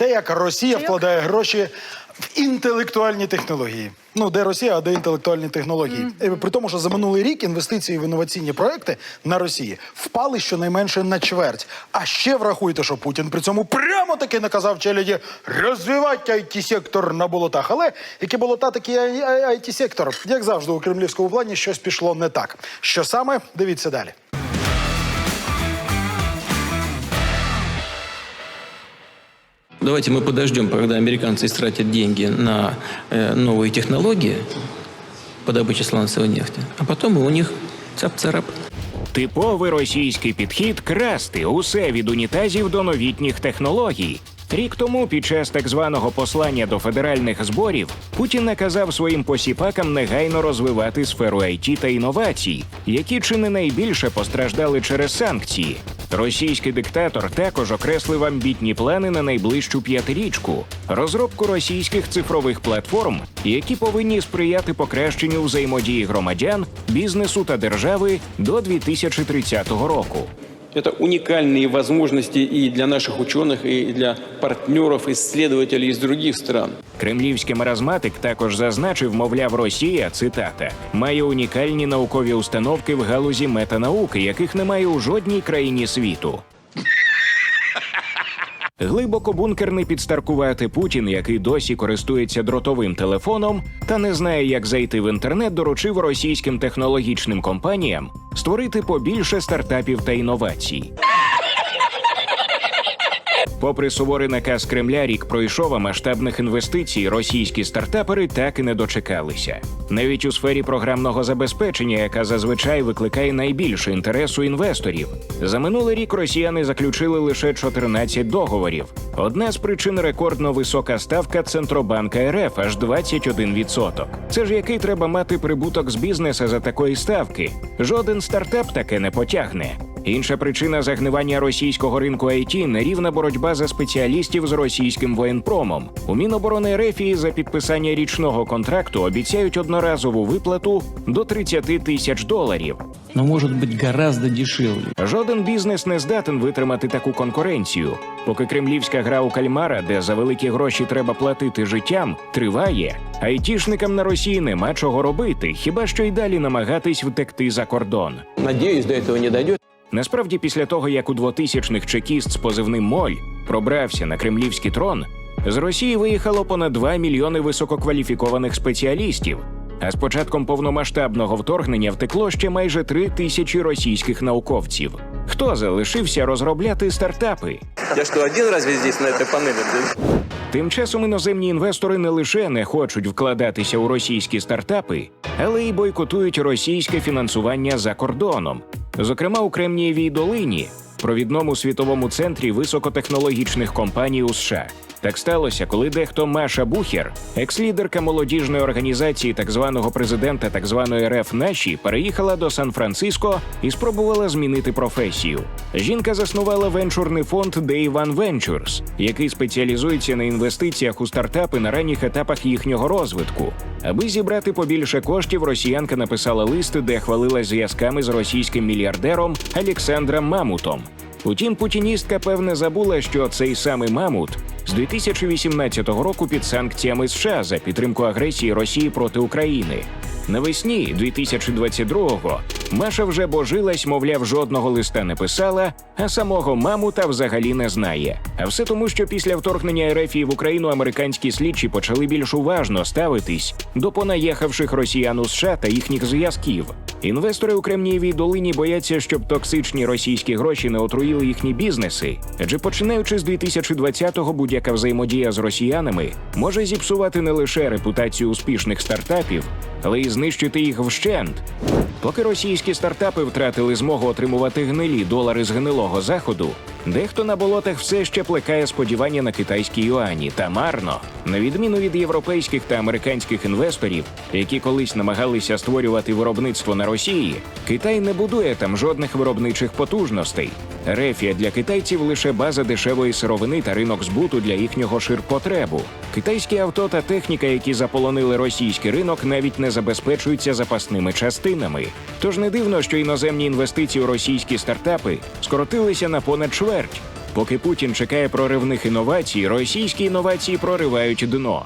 те, як Росія вкладає гроші в інтелектуальні технології. Ну, де Росія, а де інтелектуальні технології. Е, При тому, що за минулий рік інвестиції в інноваційні проекти на Росії впали щонайменше на чверть. А ще врахуйте, що Путін при цьому прямо таки наказав челяді розвивати it сектор на болотах. Але які болота, такі it сектор Як завжди, у кремлівському плані щось пішло не так. Що саме? Дивіться далі. Давайте мы подождем, когда американцы истратят деньги на э, новые технологии по добыче сланцевой нефти, а потом и у них цап-царап. Типовий російський підхід красти усе від унітазів до новітніх технологій. Рік тому, під час так званого послання до федеральних зборів, Путін наказав своїм посіпакам негайно розвивати сферу IT та інновацій, які чи не найбільше постраждали через санкції. Російський диктатор також окреслив амбітні плани на найближчу п'ятирічку, розробку російських цифрових платформ, які повинні сприяти покращенню взаємодії громадян, бізнесу та держави до 2030 року. Это уникальные возможности и для наших ученых, и для партнеров, исследователей из других стран. Кремлівський маразматик також зазначив, мовляв, Росія цитата має унікальні наукові установки в галузі метанауки, яких немає у жодній країні світу. Глибоко бункерний підстаркувати Путін, який досі користується дротовим телефоном та не знає, як зайти в інтернет, доручив російським технологічним компаніям створити побільше стартапів та інновацій. Попри суворий наказ Кремля, рік пройшов, а масштабних інвестицій російські стартапери так і не дочекалися. Навіть у сфері програмного забезпечення, яка зазвичай викликає найбільше інтересу інвесторів, за минулий рік росіяни заключили лише 14 договорів. Одна з причин рекордно висока ставка Центробанка РФ аж 21%. Це ж який треба мати прибуток з бізнесу за такої ставки? Жоден стартап таке не потягне. Інша причина загнивання російського ринку IT – нерівна боротьба за спеціалістів з російським воєнпромом. У Міноборони Рефії за підписання річного контракту обіцяють одноразову виплату до 30 тисяч доларів. Но может быть гораздо дешевле. Жоден бізнес не здатен витримати таку конкуренцію. Поки кремлівська гра у кальмара, де за великі гроші треба платити життям, триває. Айтішникам на Росії нема чого робити, хіба що й далі намагатись втекти за кордон. Надеюсь, до этого не дойдет. Насправді, після того, як у 2000-х чекіст з позивним Моль пробрався на кремлівський трон, з Росії виїхало понад 2 мільйони висококваліфікованих спеціалістів. А з початком повномасштабного вторгнення втекло ще майже 3 тисячі російських науковців. Хто залишився розробляти стартапи? Я что, один разве здесь на этой панели? Тим часом іноземні інвестори не лише не хочуть вкладатися у російські стартапи, але й бойкотують російське фінансування за кордоном, зокрема у Кремнієвій долині, провідному світовому центрі високотехнологічних компаній у США. Так сталося, коли дехто Маша Бухер, екс-лідерка молодіжної організації так званого президента так званої РФ Наші, переїхала до Сан-Франциско і спробувала змінити професію. Жінка заснувала венчурний фонд Day One Ventures, який спеціалізується на інвестиціях у стартапи на ранніх етапах їхнього розвитку. Аби зібрати побільше коштів, росіянка написала лист, де хвалилась зв'язками з російським мільярдером Олександром Мамутом. Утім, путіністка певне забула, що цей самий Мамут з 2018 року під санкціями США за підтримку агресії Росії проти України. Навесні 2022-го Маша вже божилась, мовляв, жодного листа не писала, а самого Мамута взагалі не знає. А все тому, що після вторгнення РФ в Україну американські слідчі почали більш уважно ставитись до понаїхавших росіян у США та їхніх зв'язків. Інвестори у Кремнієвій долині бояться, щоб токсичні російські гроші не отруїли їхні бізнеси. Адже починаючи з 2020-го, будь-яка взаємодія з росіянами може зіпсувати не лише репутацію успішних стартапів, але й знищити їх вщент. Поки російські стартапи втратили змогу отримувати гнилі долари з гнилого заходу, дехто на болотах все ще плекає сподівання на китайські юані та марно. На відміну від європейських та американських інвесторів, які колись намагалися створювати виробництво на Росії, Китай не будує там жодних виробничих потужностей. Рефія для китайців лише база дешевої сировини та ринок збуту для їхнього ширпотребу. Китайські авто та техніка, які заполонили російський ринок, навіть не забезпечуються запасними частинами. Тож не дивно, що іноземні інвестиції у російські стартапи скоротилися на понад чверть. Поки Путін чекає проривних інновацій, російські інновації проривають дно.